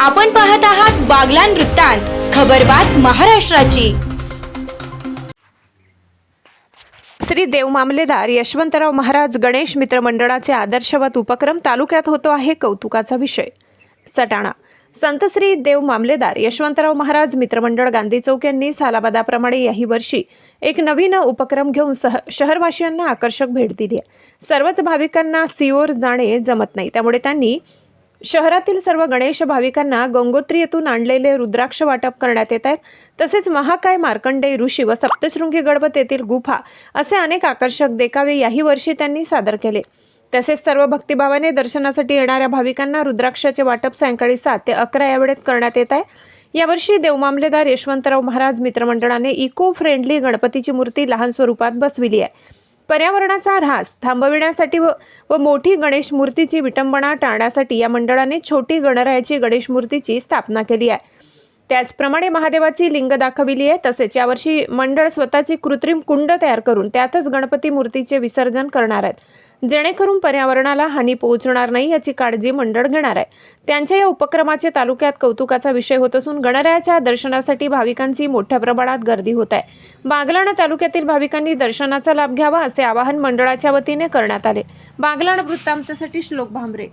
आपण पाहत आहात बागलान वृत्तांत खबरबात महाराष्ट्राची. श्री देव मामलेदार यशवंतराव महाराज गणेश मित्र मंडळाचे आदर्शवत उपक्रम तालुक्यात होतो आहे कौतुकाचा विषय. सटाणा. संत श्री देव मामलेदार यशवंतराव महाराज मित्रमंडळ गांधी चौक यांनी सालाबादाप्रमाणे याही वर्षी एक नवीन उपक्रम घेऊन सह शहरवासियांना आकर्षक भेट दिली आहे. सर्वच भाविकांना सिओर जाणे जमत नाही. त्यामुळे त्यांनी शहरातील सर्व गणेश भाविकांना गंगोत्री येथून आणलेले रुद्राक्ष वाटप करण्यात येत आहेत. तसेच महाकाय मार्कंडेय ऋषी व सप्तशृंगी गणपत येथील गुफा असे अनेक आकर्षक देखावे याही वर्षी त्यांनी सादर केले. तसेच सर्व भक्तिभावाने दर्शनासाठी येणाऱ्या भाविकांना रुद्राक्षाचे वाटप सायंकाळी सात ते अकरा या वेळेत करण्यात येत आहे. यावर्षी देवमामलेदार यशवंतराव महाराज मित्रमंडळाने इको फ्रेंडली गणपतीची मूर्ती लहान स्वरूपात बसविली आहे. पर्यावरणाचा ऱ्हास थांबविण्यासाठी व व मोठी गणेश मूर्तीची विटंबना टाळण्यासाठी या मंडळाने छोटी गणरायाची गणेश मूर्तीची स्थापना केली आहे. त्याचप्रमाणे महादेवाची लिंग दाखविली आहे. तसेच यावर्षी मंडळ स्वतःची कृत्रिम कुंड तयार करून त्यातच गणपती मूर्तीचे विसर्जन करणार आहेत. जेणेकरून पर्यावरणाला हानी पोहोचणार नाही याची काळजी मंडळ घेणार आहे. त्यांच्या या उपक्रमाचे तालुक्यात कौतुकाचा विषय होत असून गणरायाच्या दर्शनासाठी भाविकांची मोठ्या प्रमाणात गर्दी होत आहे. बागलाण तालुक्यातील भाविकांनी दर्शनाचा लाभ घ्यावा असे आवाहन मंडळाच्या वतीने करण्यात आले. बागलाण वृत्तांतासाठी श्लोक भांबरे